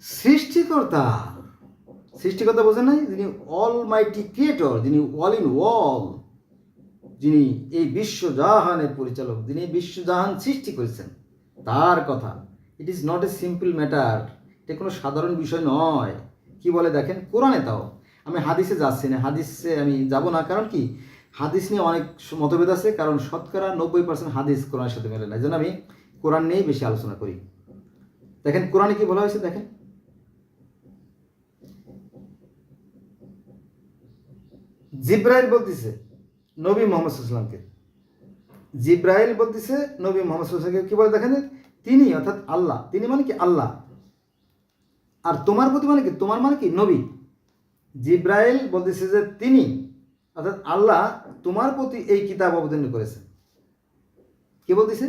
সৃষ্টিকর্তা। সৃষ্টিকর্তা বোঝেন নাই? যিনি অল মাইটি ক্রিয়েটর যিনি অল ইন অল যিনি এই বিশ্বজাহানের পরিচালক, যিনি বিশ্বজাহান সৃষ্টি করেছেন। তার কথা। It is not a simple matter এটা কোনো সাধারণ বিষয় নয়। কি বলে দেখেন? কোরআনে তাও। আমি হাদিসে যাচ্ছি না। হাদিসে আমি যাব না। কারণ কি? হাদিস নিয়ে অনেক মতভেদ আছে। কারণ শতকরা নব্বই পার্সেন্ট হাদিস কোরআনের সাথে মেলে না। এই জন্য আমি কোরআন নিয়েই বেশি আলোচনা করি। দেখেন কোরআনে কি বলা হয়েছে? দেখেন। জিব্রাইল বলতেছে নবী মোহাম্মদ সাল্লামকে জিব্রাইল বলতেছে নবী মোহাম্মদ সাল্লামকে কি বলে দেখেন? তিনি অর্থাৎ আল্লাহ। তিনি মানে কি আল্লাহ? আর তোমার প্রতি মানে কি? তোমার মানে কি? নবী। জিব্রাইল বলতেছে যে তিনি, অর্থাৎ আল্লাহ তোমার প্রতি এই কিতাব অবতীর্ণ করেছে কি বলতেছে?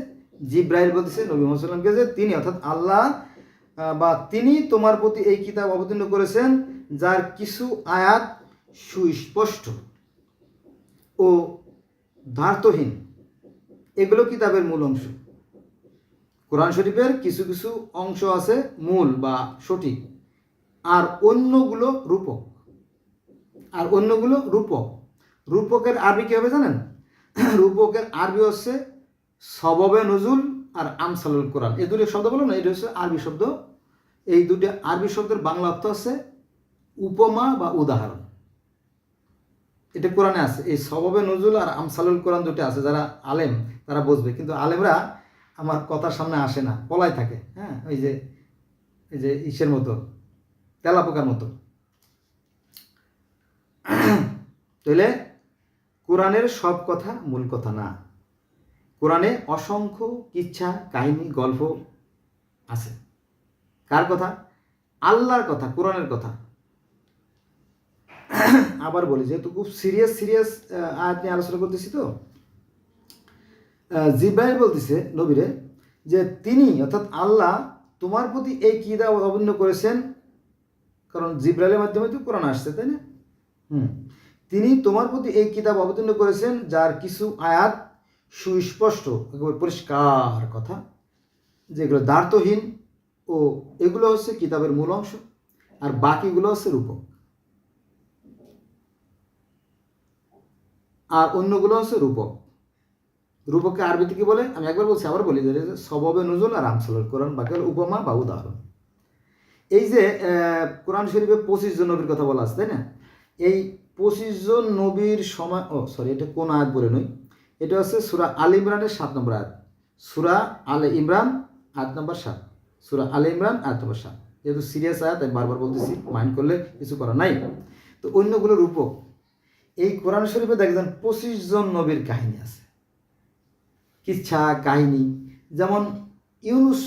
জিব্রাইল বলতেছে নবী মোহাম্মদ সাল্লামকে যে তিনি, অর্থাৎ আল্লাহ বা তিনি তোমার প্রতি এই কিতাব অবতীর্ণ করেছেন, যার কিছু আয়াত সুস্পষ্ট ও ধার্তহীন। এগুলো কিতাবের মূল অংশ। কোরআন শরীফের কিছু কিছু অংশ আছে মূল বা সঠিক, আর অন্যগুলো রূপক। আর অন্যগুলো রূপক। রূপকের আরবি কী হবে জানেন? রূপকের আরবি হচ্ছে সববে নজুল আর আমসালুল কোরআন। এই দুটো শব্দ বলো না, এটা হচ্ছে আরবি শব্দ। এই দুটো আরবি শব্দের বাংলা অর্থ হচ্ছে উপমা বা উদাহরণ। এটা কোরআনে আছে। এই সববে নজুল আর আমসালুল কোরআন দুটো আছে। যারা আলেম, তারা বুঝবে। কিন্তু আলেমরা আমার কথার সামনে আসে না। পলায় থাকে। হ্যাঁ? ওই যে, এই যে ইসের মতো, তেলাপোকার মতো। তাহলে কোরআনের সব কথা মূল কথা না। কোরআনে অসংখ্য কিচ্ছা, কাহিনী, গল্প আছে। কার কথা? আল্লাহর কথা, কোরআনের কথা। আবার বলি, যেহেতু খুব সিরিয়াস সিরিয়াস আয়াত নিয়ে আলোচনা করতেছি তো জিব্রাইল বলতেছে নবীরে যে তিনি, অর্থাৎ আল্লাহ তোমার প্রতি এই কিদা অবতীর্ণ করেছেন, কারণ জিব্রাইলের মাধ্যমে তো কোরআন আসছে, তাই না? হুম। তিনি তোমার প্রতি এই কিতাব অবতীর্ণ করেছেন, যার কিছু আয়াত সুস্পষ্ট, একেবারে পরিষ্কার কথা, যেগুলো দার্থহীন ও এগুলো হচ্ছে কিতাবের মূল অংশ, আর বাকিগুলো হচ্ছে রূপক। আর অন্যগুলো হচ্ছে রূপক। রূপককে আরবিতে কি বলে? আমি একবার বলছি, আবার বলি যে সববে নজুল আর আমসালুল। কোরআন বাকি উপমা বা উদাহরণ। এই যে কোরআন শরীফে পঁচিশ জন নবীর কথা বলা আছে, তাই না? এই পঁচিশ জন নবীর সময় ও সরি এটা কোন আয়াত বলে নই এটা হচ্ছে সুরা আল ইমরানের সাত নম্বর আয়াত। সুরা আল ইমরান, আয়াত নম্বর সাত। সুরা আল ইমরান, আয়াত নম্বর সাত। যেহেতু সিরিয়াস আয়াত আমি বারবার বলতেছি মাইন্ড করলে কিছু করা নাই। তো অন্যগুলো রূপক। এই কোরআন শরীফে দেখবেন পঁচিশ জন নবীর কাহিনী আছে। কিচ্ছা, কাহিনী। যেমন ইউনুস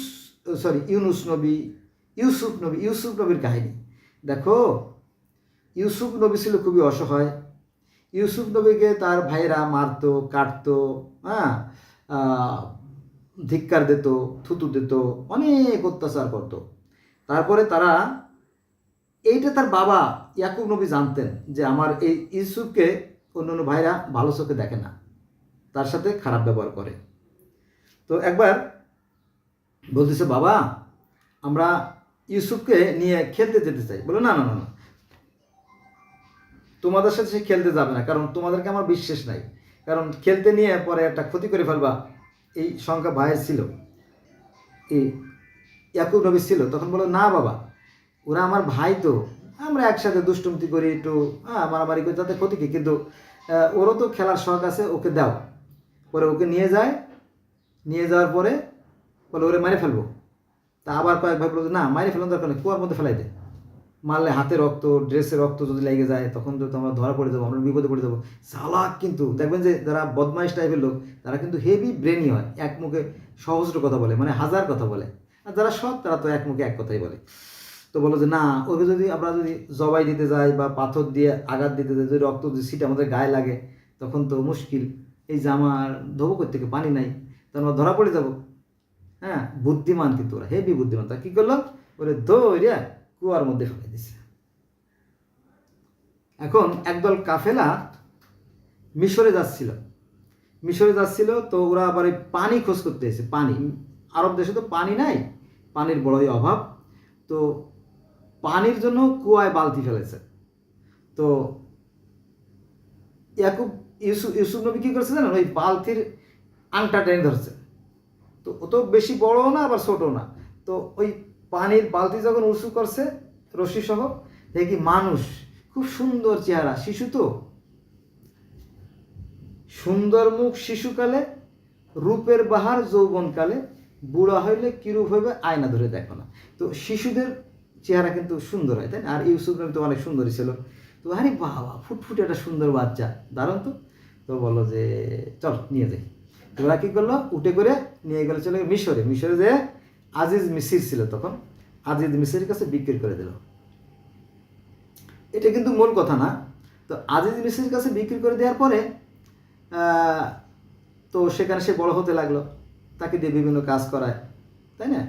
সরি ইউনুস নবী, ইউসুফ নবী, ইউসুফ নবীর কাহিনী। দেখো, ইউসুফ নবী ছিল খুবই অসহায়। ইউসুফ নবীকে তার ভাইরা মারতো, কাটতো হ্যাঁ ধিক্কার দিত, থুতু দিত, অনেক অত্যাচার করতো। তারপরে তারা, এইটা তার বাবা ইয়াকুব নবী জানতেন যে আমার এই ইউসুফকে অন্য অন্য ভাইরা ভালো চোখে দেখে না। তার সাথে খারাপ ব্যবহার করে। তো একবার বলতেছে, বাবা, আমরা ইউসুফকে নিয়ে খেলতে যেতে চাই। বলে, না না না না। তোমাদের সাথে সে খেলতে যাবে না, কারণ তোমাদেরকে আমার বিশ্বাস নাই। কারণ খেলতে নিয়ে পরে একটা ক্ষতি করে ফেলবা। এই সংখ্যা ভাইয়ের ছিল। এই ইয়াকুব নবী ছিল। তখন বলো, না, বাবা, ওরা আমার ভাই তো। আমরা একসাথে দুষ্টুমতি করি একটু হ্যাঁ মারামারি করি তাতে ক্ষতি কি? কিন্তু ওরও তো খেলার শখ আছে ওকে দাও। পরে ওকে নিয়ে যায় নিয়ে যাওয়ার পরে বলে ওরে মারে ফেলব। তা আবার কয়েক ভাই বলল যে, না মারে ফেলার দরকার নেই কুয়ার মধ্যে ফেলাই দেয় মারলে হাতে রক্ত ড্রেসে রক্ত যদি লেগে যায় তখন তো আমরা ধরা পড়ে যাব আমরা বিপদে পড়ে যাব। চালাক কিন্তু দেখবেন যে যারা বদমাইশ টাইপের লোক তারা কিন্তু হেভি ব্রেনই হয় এক মুখে সহস্র কথা বলে মানে হাজার কথা বলে। আর যারা সৎ তারা তো এক মুখে এক কথাই বলে। তো বলো যে, না, ওকে যদি আমরা যদি জবাই দিতে যাই বা পাথর দিয়ে আঘাত দিতে যাই, যদি রক্ত যদি সিট আমাদের গায়ে লাগে, তখন তো মুশকিল। এই জামার ধোবো করতে পানি নাই। তো আমরা ধরা পড়ে যাব। হ্যাঁ বুদ্ধিমান কিন্তু ওরা হেভি বুদ্ধিমান। তা কী করল? ওরে দৌড়িয়া কুয়ার মধ্যে ফেলে দিছে। এখন একদল কাফেলা মিশরে যাচ্ছিল। মিশরে যাচ্ছিল তো ওরা আবার এই পানি খোঁজ করতে এসে, পানি। আরব দেশে তো পানি নাই, পানির বড়ই অভাব। তো পানির জন্য কুয়ায় বালতি ফেলেছে। তো ইয়াকুব ইউসুফ ইউসুফ নবী কী করেছে জানেন? ওই বালতির আংটা টেনে ধরছে। তো ও তো বেশি বড়ও না, আবার ছোটও না। তো ওই পানির বালতি যখন উঁচু করছে রশি সহ দেখি মানুষ, খুব সুন্দর চেহারা। শিশু তো? সুন্দর মুখ শিশুকালে, রূপের বাহার যৌবনকালে, বুড়া হইলে কিরূপ হইবে আয়না ধরে দেখো না। তো শিশুদের চেহারা কিন্তু সুন্দর হয়, তাই না? আর ইউসুফ নবী তো অনেক সুন্দরই ছিল। তো আরে বাবা, ফুটফুটে একটা সুন্দর বাচ্চা। দারুণ তো? তো বলল যে, চল, নিয়ে যাই। তো ওরা কী করল? উঠে করে নিয়ে গেলে চলে মিশরে। মিশরে যে আজিজ মিসির ছিল তখন। আজিজ মিসির কাছে বিক্রি করে দিল। এটা কিন্তু মূল কথা না। তো আজিজ মিসির কাছে বিক্রি করে দেওয়ার পরে তো সেখানে সে বড় হতে লাগল। তাকে দিয়ে বিভিন্ন কাজ করায়, তাই না?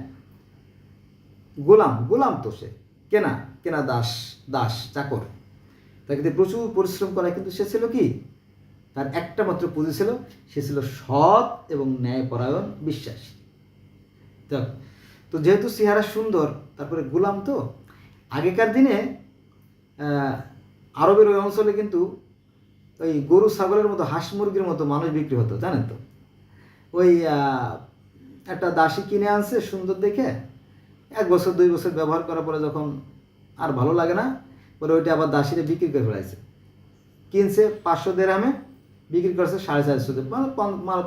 গোলাম গোলাম তো সে। কেনা কেনা দাস দাস, চাকর। তাকে প্রচুর পরিশ্রম করায়, কিন্তু সে ছিল কি? তার একটা মাত্র পুঁজি ছিল, সে ছিল সৎ এবং ন্যায়পরায়ণ বিশ্বাসী। তো যেহেতু চেহারা সুন্দর, তারপরে গোলাম তো, আগেকার দিনে আরবের ওই অঞ্চলে কিন্তু ওই গরু, ছাগলের মতো, হাঁস মুরগির মতো মানুষ বিক্রি হতো, জানেন তো? ওই একটা দাসী কিনে আনছে, সুন্দর দেখে এক বছর, দুই বছর ব্যবহার করার পরে যখন আর ভালো লাগে না, পরে ওইটা আবার দাসীরে বিক্রি করে ফেলাইছে। কিনছে পাঁচশো দেরামে, বিক্রি করছে সাড়ে চারশোতে মানে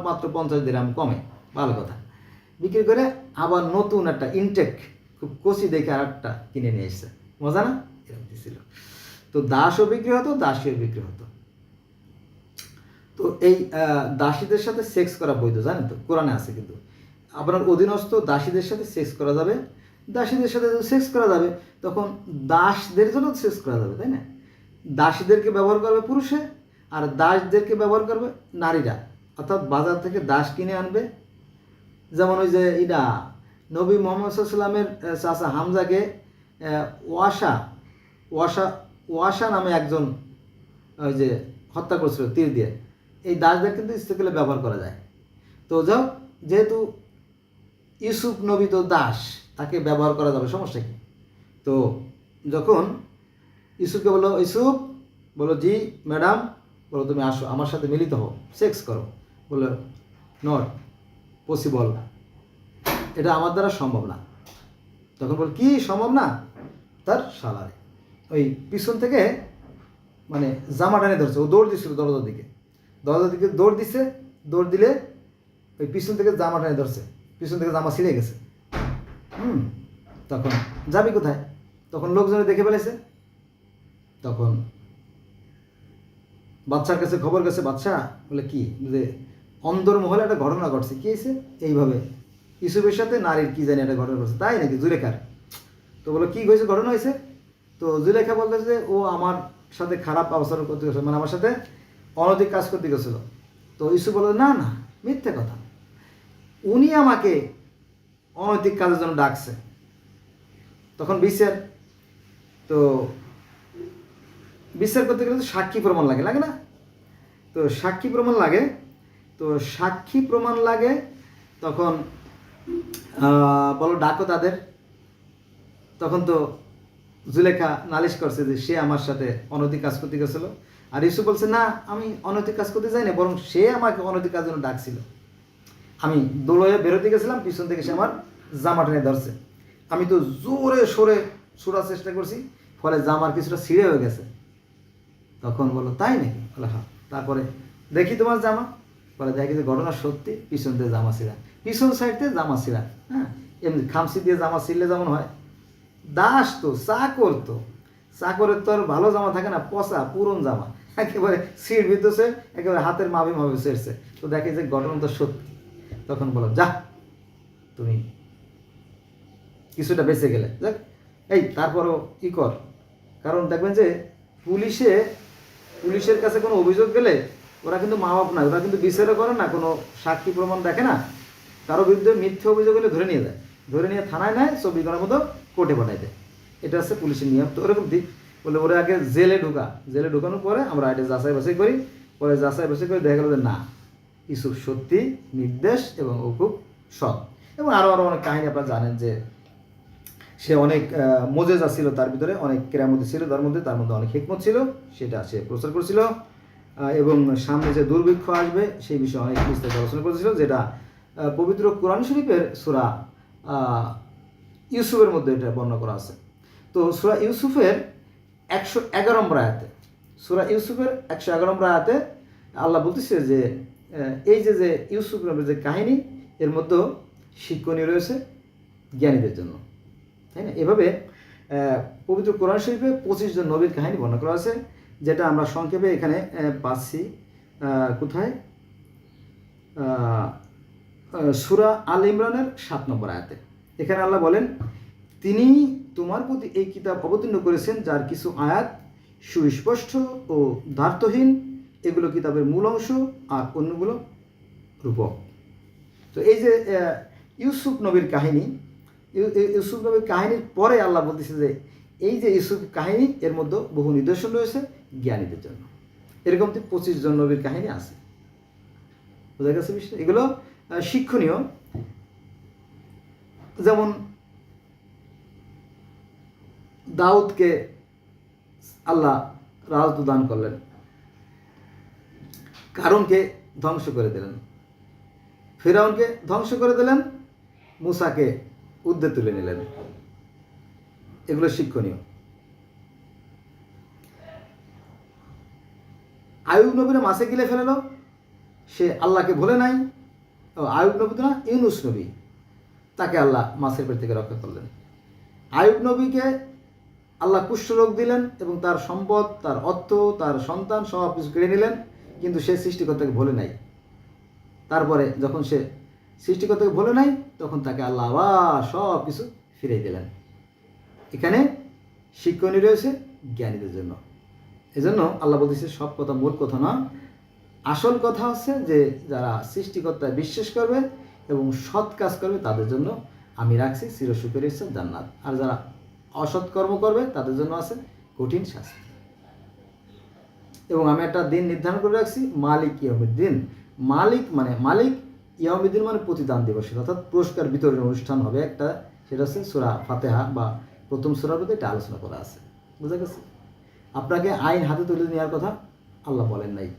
মাত্র পঞ্চাশ দেরাম কমে, ভালো কথা। বিক্রি করে আবার নতুন একটা ইনটেক খুব কচি দেখে আর একটা কিনে নিয়ে এসছে। মজা না? এরকম ছিল তো দাসও বিক্রি হতো, দাসীও বিক্রি হতো। তো এই দাসীদের সাথে সেক্স করা বৈধ, জানেন তো? কোরআনে আছে কিন্তু। আপনার অধীনস্থ দাসীদের সাথে সেক্স করা যাবে দাসীদের সাথে সেক্স করা যাবে তখন দাসদের জন্য সেক্স করা যাবে তাই না? দাসীদেরকে ব্যবহার করবে পুরুষে আর দাসদেরকে ব্যবহার করবে নারীরা। অর্থাৎ বাজার থেকে দাস কিনে আনবে। যেমন ওই যে ইডা নবী মোহাম্মদ সাল্লামের চাচা হামজাকে আহ, ওয়াসা ওয়াসা ওয়াসা নামে একজন ওই যে হত্যা করেছিল তীর দিয়ে। এই দাসদের কিন্তু ইস্তেকেলে ব্যবহার করা যায়। তো যাও যেহেতু ইউসুফ নবী তো দাস তাকে ব্যবহার করা যাবে, সমস্যা কি? তো যখন ইউসুফকে বলল, ইউসুফ বলো জি, ম্যাডাম বলো তুমি আসো, আমার সাথে মিলিত হও, সেক্স করো। বলল, নট পসিবল। এটা আমার দ্বারা সম্ভব না। তখন বল কি, সম্ভব না? তার সালারে ওই পিছন থেকে মানে জামা টানে ধরছে, ও দৌড় দিছিল দরজার দিকে। দরজার দিকে দৌড় দিছে, দৌড় দিলে ওই পিছন থেকে জামা টানে ধরছে, পিছন থেকে জামা ছিঁড়ে গেছে। হুম, তখন। যাবি কোথায়? তখন লোকজনে দেখে ফেলেছে। তখন। বাচ্চার কাছে খবর গেছে বাচ্চা বলে কি? যে অন্দর মহলে একটা ঘটনা ঘটছে। কি হয়েছে? এইভাবে। ইসুফের সাথে নারীর কি জানি একটা ঘটনা ঘটছে। তাই নাকি? জুলেখার। তো বলো, কি হয়েছে? ঘটনা হয়েছে? তো জুলেখা বলতেছে যে, ও আমার সাথে খারাপ আচরণ করতে গেছিল। মানে আমার সাথে অনৈতিক কাজ করতে গেছিল। তো ইসু বলল, না না, মিথ্যে কথা। উনি আমাকে অনৈতিক কাজের জন্য ডাকছে। তখন বিচার তো বিচার করতে গেলে তো সাক্ষী প্রমাণ লাগে লাগে না? তো সাক্ষী প্রমাণ লাগে, তো সাক্ষী প্রমাণ লাগে তখন বলো ডাকো তাদের। তখন তো জুলেখা নালিশ করছে যে সে আমার সাথে অনৈতিক কাজ করতে গেছিল। আর ইসু বলছে, না, আমি অনৈতিক কাজ করতে যাই না বরং সে আমাকে অনৈতিক কাজের জন্য ডাকছিল। আমি দোলয়ে বেরোতে গেছিলাম, পিছন থেকে সে আমার জামা টেনে ধরছে। আমি তো জোরে সরে ছোড়ার চেষ্টা করছি, ফলে জামার কিছুটা ছিঁড়ে হয়ে গেছে। তখন বলল, তাই নাকি? বলে হ্যাঁ। তারপরে, দেখি তোমার জামা। বলে, দেখি যে ঘটনা সত্যি, পিছন দিয়ে জামা ছিঁড়া। পিছন সাইড দিয়ে জামা ছিঁড়া হ্যাঁ? এমনি খামসি দিয়ে জামা ছিঁড়লে যেমন হয়। দাস তো, চাকর তো। চাকরের তো আর ভালো জামা থাকে না, পচা, পুরন জামা। একেবারে সিট ভিতরে একেবারে হাতের মাভে মাভে সেরছে তো দেখে যে ঘটনা তো সত্যি। তখন বলো যা তুমি কিছুটা বেঁচে গেলে। যাক, এই তারপরও ই কর? কারণ দেখবেন যে পুলিশে, পুলিশের কাছে কোনো অভিযোগ গেলে ওরা কিন্তু মা বাপ না ওরা কিন্তু বিচারও করে না, কোনো সাক্ষী প্রমাণ দেখে না। কারও বিরুদ্ধে মিথ্যে অভিযোগ হলে ধরে নিয়ে যায়। ধরে নিয়ে থানায় নেয় চব্বিশ ঘণ্টার মতো কোর্টে পাঠায় দেয়। এটা হচ্ছে পুলিশের নিয়ম। তো ওরকম ঠিক বলে ওরা আগে জেলে ঢুকা। জেলে ঢুকানোর পরে আমরা এটা যাচাই বাছাই করি। পরে যাচাই বাছাই করে দেখা গেল যে না ইসুফ সত্যি, নির্দেশ এবং খুব সৎ এবং আরও আরও অনেক কাহিনী আপনারা জানেন যে সে অনেক মজেজা ছিল তার ভিতরে, অনেক কেরামতি ছিল তার মধ্যে তার মধ্যে অনেক হিকমত ছিল, সেটা সে প্রচার করেছিল। এবং সামনে যে দুর্ভিক্ষ আসবে, সেই বিষয়ে অনেক বিস্তারিত আলোচনা করেছিল, যেটা পবিত্র কোরআন শরীফের সুরা ইউসুফের মধ্যে এটা বর্ণনা করা আছে। তো সুরা ইউসুফের একশো এগারো নম্বর আয়াতে, সুরা ইউসুফের একশো এগারো নম্বর আয়াতে আল্লাহ বলতেছে যে এই যে যে ইউসুফ নামের যে কাহিনী, এর মধ্যেও শিক্ষণীয় রয়েছে জ্ঞানীদের জন্য, তাই না? এভাবে পবিত্র কোরআন শরীফে পঁচিশ জন নবীর কাহিনী বর্ণনা করা আছে যেটা আমরা সংক্ষেপে এখানে পাচ্ছি কোথায়? সুরা আল ইমরানের সাত নম্বর আয়াতে। এখানে আল্লাহ বলেন, তিনি তোমার প্রতি এই কিতাব অবতীর্ণ করেছেন, যার কিছু আয়াত সুস্পষ্ট ও দ্বার্থহীন এগুলো কিতাবের মূল অংশ আর অন্যগুলো রূপক। তো এই যে ইউসুফ নবীর কাহিনী, ইউ- ইউ- ইউসুফ নবীর কাহিনীর পরে আল্লাহ বলতেছে যে, এই যে ইউসুফ কাহিনী, এর মধ্যে বহু নিদর্শন রয়েছে জ্ঞানীদের জন্য। এরকম তো পঁচিশ জন নবীর কাহিনী আছে। বোঝা গেছে বিষয় এগুলো শিক্ষণীয়। যেমন, দাউদকে আল্লাহ রাজত্ব দান করলেন। কারণকে ধ্বংস করে দিলেন। ফেরাউনকে ধ্বংস করে দিলেন, মুসাকে উদ্দে তুলে নিলেন। এগুলো শিক্ষণীয়। আয়ুব নবীরা মাসে গিলে ফেলেল, সে আল্লাহকে ভুলে নাই আয়ুব নবী তো না, ইউনুস নবী। তাকে আল্লাহ মাছের পেট থেকে রক্ষা করলেন। আয়ুব নবীকে আল্লাহ কুষ্ঠরোগ দিলেন এবং তার সম্পদ, তার অর্থ, তার সন্তান সব কিছু কেড়ে নিলেন। কিন্তু সে সৃষ্টিকর্তাকে ভুলে নাই। তারপরে যখন সে সৃষ্টিকর্তাকে ভুলে নাই, তখন তাকে আল্লাহ আবার সব কিছু ফিরিয়ে দিলেন। এখানে শিক্ষণীয় রয়েছে জ্ঞানীদের জন্য। এজন্য আল্লাহ বলতেছে, সব কথা মূল কথা না, আসল কথা হচ্ছে যে যারা সৃষ্টিকর্তায় বিশ্বাস করবে এবং সৎ কাজ করবে, তাদের জন্য আমি রাখছি চিরসুখের ইচ্ছা জান্নাত। আর যারা অসৎ কর্ম করবে, তাদের জন্য আছে কঠিন শাস্তি। এবং আমি একটা দিন নির্ধারণ করে রাখছি, মালিক ইয়মিদ্দিন মালিক মানে মালিক ইয়মিদ্দিন মানে প্রতিদান দিবসের অর্থাৎ পুরস্কার বিতরণের অনুষ্ঠান হবে একটা, সেটা হচ্ছে সুরা ফাতেহা বা প্রথম সুরার প্রতি এটা আলোচনা করা আছে। বুঝা গেছে? আপনাকে আইন হাতে তুলে নেওয়ার কথা আল্লাহ বলেন নাই।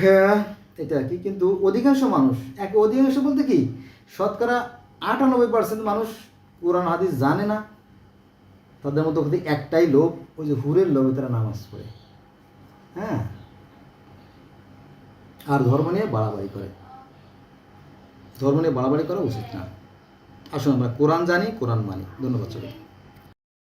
হ্যাঁ এটা কি? কিন্তু অধিকাংশ মানুষ, এক অধিকাংশ বলতে কি, শতকরা আটানব্বই পার্সেন্ট মানুষ কোরআন, হাদিস জানে না। তাদের মতো একটাই লোভ, ওই যে হুরের লোভে তারা নামাজ পড়ে। হ্যাঁ? আর ধর্ম নিয়ে বাড়াবাড়ি করে। ধর্ম নিয়ে বাড়াবাড়ি করা উচিত না। আসুন আমরা কোরআন জানি, কোরআন মানি। ধন্যবাদ সবাই